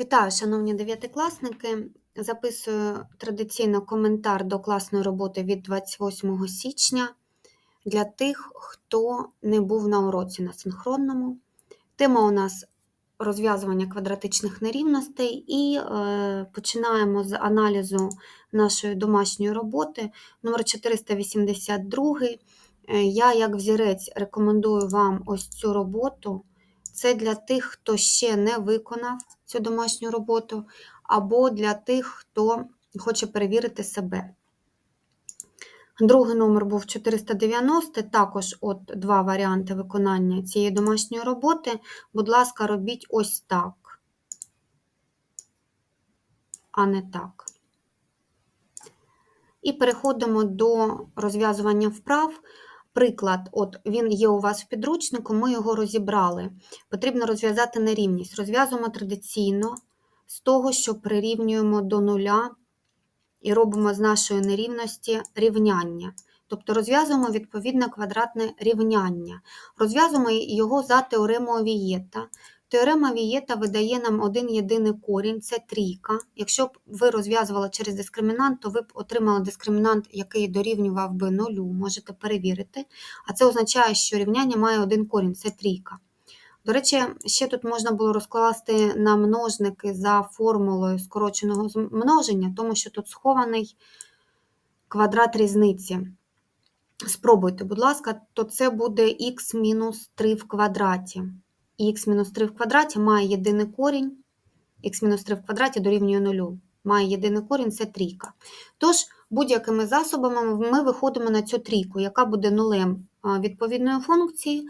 Вітаю, шановні дев'ятикласники. Записую традиційно коментар до класної роботи від 28 січня для тих, хто не був на уроці на синхронному. Тема у нас розв'язування квадратичних нерівностей, і е, починаємо з аналізу нашої домашньої роботи номер 482. Е, Я, як взірець, рекомендую вам ось цю роботу. Це для тих, хто ще не виконав цю домашню роботу, або для тих, хто хоче перевірити себе. Другий номер був 490, також от два варіанти виконання цієї домашньої роботи. Будь ласка, робіть ось так, а не так. І переходимо до розв'язування вправ. Приклад, от він є у вас в підручнику, ми його розібрали. Потрібно розв'язати нерівність. Розв'язуємо традиційно з того, що прирівнюємо до нуля і робимо з нашої нерівності рівняння. Тобто розв'язуємо відповідне квадратне рівняння. Розв'язуємо його за теоремою Вієта. Теорема Вієта видає нам один єдиний корінь це трійка. Якщо б ви розв'язували через дискримінант, то ви б отримали дискримінант, який дорівнював би нулю, можете перевірити. А це означає, що рівняння має один корінь це трійка. До речі, ще тут можна було розкласти на множники за формулою скороченого множення, тому що тут схований квадрат різниці. Спробуйте, будь ласка, то це буде х мінус 3 в квадраті. Х-3 в квадраті має єдиний корінь, х-3 в квадраті дорівнює 0. Має єдиний корінь це трійка. Тож, будь-якими засобами ми виходимо на цю трійку, яка буде нулем відповідної функції,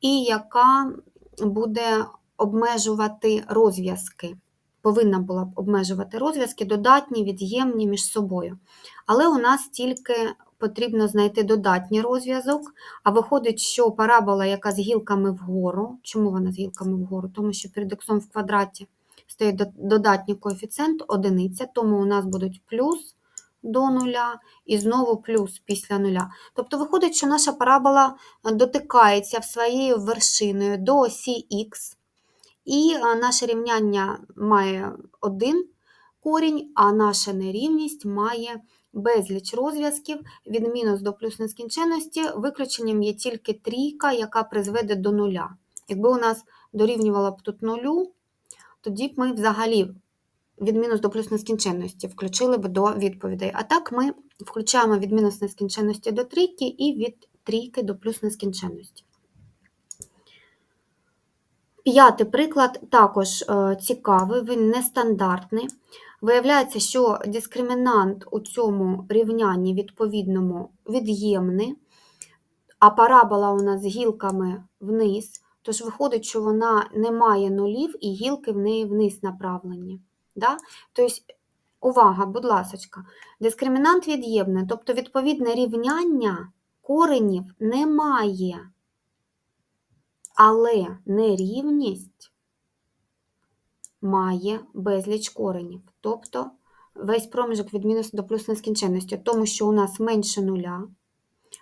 і яка буде обмежувати розв'язки. Повинна була б обмежувати розв'язки, додатні, від'ємні між собою. Але у нас тільки потрібно знайти додатній розв'язок, а виходить, що парабола, яка з гілками вгору, чому вона з гілками вгору? Тому що перед х в квадраті стоїть додатній коефіцієнт одиниця, тому у нас будуть плюс до нуля і знову плюс після нуля. Тобто виходить, що наша парабола дотикається своєю вершиною до осі х, і наше рівняння має один корінь, а наша нерівність має безліч розв'язків від мінус до плюс нескінченності, виключенням є тільки трійка, яка призведе до нуля. Якби у нас дорівнювало б тут нулю, тоді б ми взагалі від мінус до плюс нескінченності включили б до відповідей. А так ми включаємо від мінус нескінченності до трійки і від трійки до плюс нескінченності. П'ятий приклад також е, цікавий, він нестандартний. Виявляється, що дискримінант у цьому рівнянні відповідному від'ємний, а парабола у нас з гілками вниз, тож виходить, що вона не має нулів і гілки в неї вниз направлені. Да? Тобто, увага, будь ласка, дискримінант від'ємний, тобто відповідне рівняння коренів немає. Але нерівність має безліч коренів. Тобто весь проміжок від мінус до плюс нескінченності, тому що у нас менше нуля,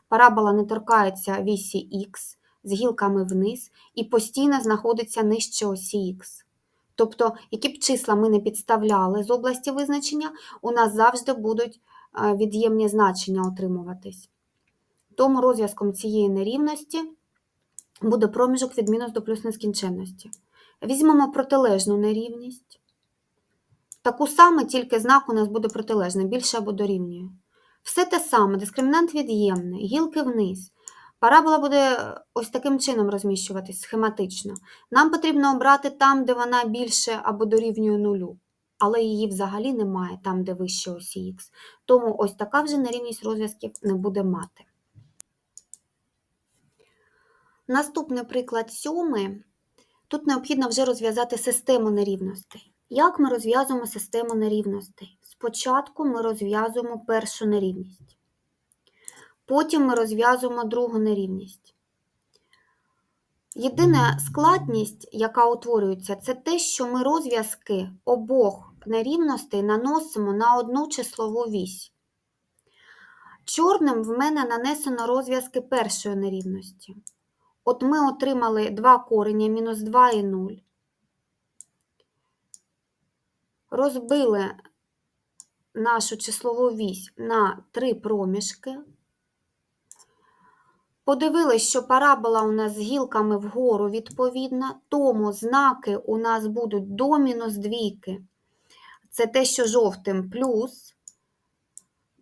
парабола не торкається вісі х з гілками вниз і постійно знаходиться нижче осі х. Тобто, які б числа ми не підставляли з області визначення, у нас завжди будуть від'ємні значення отримуватись. Тому розв'язком цієї нерівності буде проміжок від мінус до плюс нескінченності. Візьмемо протилежну нерівність. Таку саму, тільки знак у нас буде протилежний, більше або дорівнює. Все те саме, дискримінант від'ємний, гілки вниз. Парабола буде ось таким чином розміщуватись схематично. Нам потрібно обрати там, де вона більше або дорівнює нулю, але її взагалі немає там, де вище осі х. Тому ось така вже нерівність розв'язків не буде мати. Наступний приклад сьомий. Тут необхідно вже розв'язати систему нерівностей. Як ми розв'язуємо систему нерівностей? Спочатку ми розв'язуємо першу нерівність. Потім ми розв'язуємо другу нерівність. Єдина складність, яка утворюється, це те, що ми розв'язки обох нерівностей наносимо на одну числову вісь. Чорним в мене нанесено розв'язки першої нерівності. От ми отримали два корення мінус 2 і 0. розбили нашу числову вісь на три проміжки. Подивились, що парабола у нас з гілками вгору відповідна, тому знаки у нас будуть до мінус двійки. Це те, що жовтим плюс.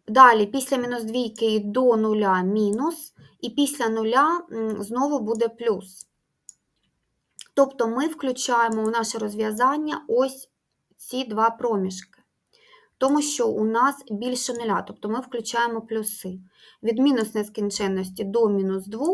Далі, після мінус двійки і до нуля мінус, і після нуля знову буде плюс. Тобто ми включаємо у наше розв'язання ось ці два проміжки. Тому що у нас більше нуля, тобто ми включаємо плюси. Від мінус нескінченності до мінус 2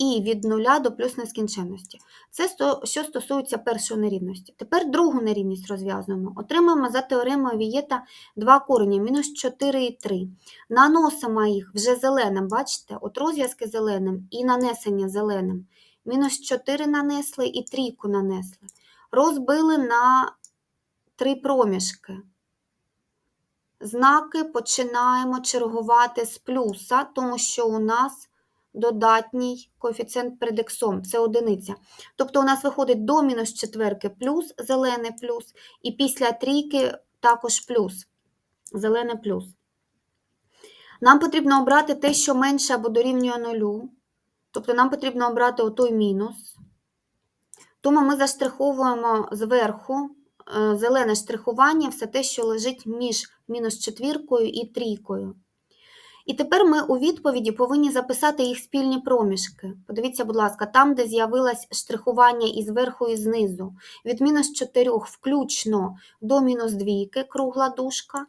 і від нуля до плюс нескінченності. Це що стосується першої нерівності. Тепер другу нерівність розв'язуємо. Отримаємо за теоремою Вієта два корені, мінус 4 і 3. Наносимо їх вже зеленим, бачите? От розв'язки зеленим і нанесення зеленим. Мінус 4 нанесли і трійку нанесли. Розбили на три проміжки. Знаки починаємо чергувати з плюса, тому що у нас додатній коефіцієнт перед іксом, це одиниця. Тобто у нас виходить до мінус четверки плюс, зелений плюс, і після трійки також плюс, зелений плюс. Нам потрібно обрати те, що менше або дорівнює нулю. Тобто нам потрібно обрати отой мінус. Тому ми заштриховуємо зверху е, зелене штрихування, все те, що лежить між мінус четвіркою і трійкою. І тепер ми у відповіді повинні записати їх спільні проміжки. Подивіться, будь ласка, там, де з'явилось штрихування і зверху, і знизу. Від мінус 4 включно до мінус 2 кругла дужка,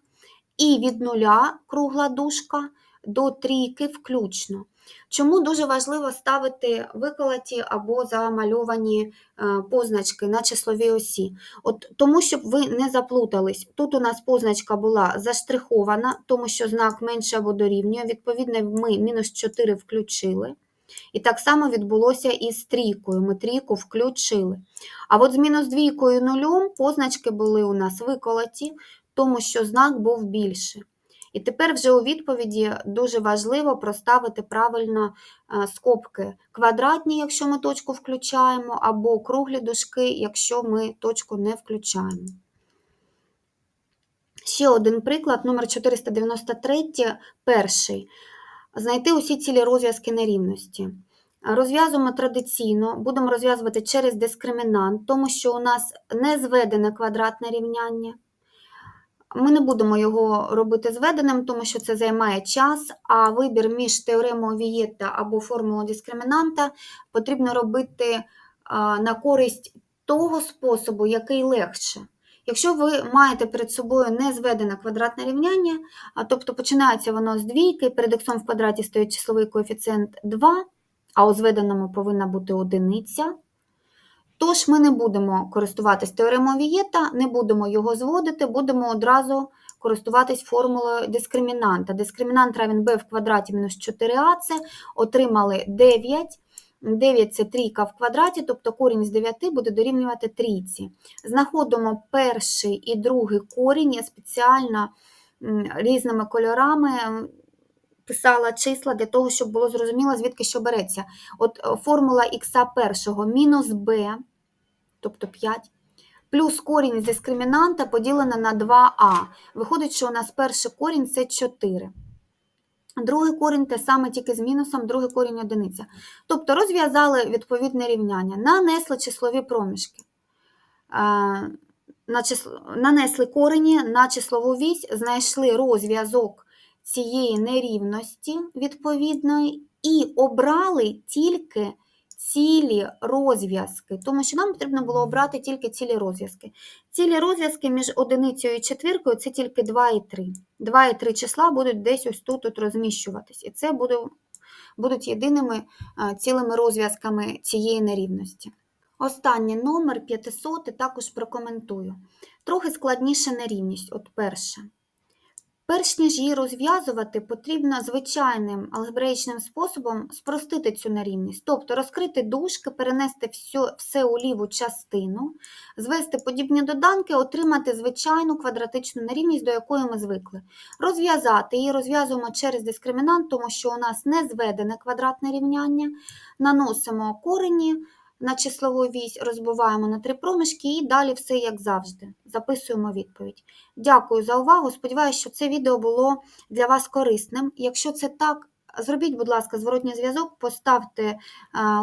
і від нуля кругла дужка до трійки включно. Чому дуже важливо ставити виколоті або замальовані е, позначки на числовій осі? От, тому, щоб ви не заплутались. Тут у нас позначка була заштрихована, тому що знак менше або дорівнює. Відповідно, ми мінус 4 включили. І так само відбулося і з трійкою. Ми трійку включили. А от з мінус двійкою і нулем позначки були у нас виколоті, тому що знак був більший. І тепер вже у відповіді дуже важливо проставити правильно е, скобки квадратні, якщо ми точку включаємо, або круглі дужки, якщо ми точку не включаємо. Ще один приклад, номер 493, перший. Знайти усі цілі розв'язки нерівності. Розв'язуємо традиційно, будемо розв'язувати через дискримінант, тому що у нас не зведене квадратне рівняння. Ми не будемо його робити зведеним, тому що це займає час, а вибір між теоремою Вієта або формулою дискримінанта потрібно робити а, на користь того способу, який легше. Якщо ви маєте перед собою незведене квадратне рівняння, тобто починається воно з двійки, перед іксом в квадраті стоїть числовий коефіцієнт 2, а у зведеному повинна бути одиниця, Тож ми не будемо користуватись теоремою Вієта, не будемо його зводити, будемо одразу користуватись формулою дискримінанта. Дискримінант равен b в квадраті мінус 4а, це отримали 9. 9 це трійка в квадраті, тобто корінь з 9 буде дорівнювати трійці. Знаходимо перший і другий корінь, я спеціально різними кольорами писала числа для того, щоб було зрозуміло, звідки що береться. От е, формула х першого мінус b, тобто 5, плюс корінь з дискримінанта поділена на 2а. Виходить, що у нас перший корінь це 4. Другий корінь те саме, тільки з мінусом, другий корінь одиниця. Тобто розв'язали відповідне рівняння, нанесли числові проміжки. Е, нанесли корені на числову вісь, знайшли розв'язок цієї нерівності відповідної і обрали тільки цілі розв'язки, тому що нам потрібно було обрати тільки цілі розв'язки. Цілі розв'язки між одиницею і четвіркою це тільки 2 і 3. 2 і 3 числа будуть десь ось тут от розміщуватись. І це буде, будуть єдиними а, цілими розв'язками цієї нерівності. Останній номер 500 також прокоментую. Трохи складніша нерівність, от перша. Перш ніж її розв'язувати, потрібно звичайним алгебраїчним способом спростити цю нерівність, тобто розкрити дужки, перенести все, все у ліву частину, звести подібні доданки, отримати звичайну квадратичну нерівність, до якої ми звикли. Розв'язати її розв'язуємо через дискримінант, тому що у нас не зведене квадратне рівняння, наносимо корені на числову вісь, розбиваємо на три проміжки і далі все як завжди. Записуємо відповідь. Дякую за увагу. Сподіваюся, що це відео було для вас корисним. Якщо це так, зробіть, будь ласка, зворотній зв'язок, поставте е,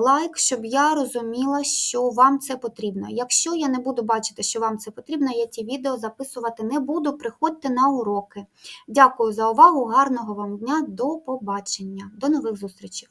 лайк, щоб я розуміла, що вам це потрібно. Якщо я не буду бачити, що вам це потрібно, я ті відео записувати не буду. Приходьте на уроки. Дякую за увагу, гарного вам дня, до побачення, до нових зустрічей.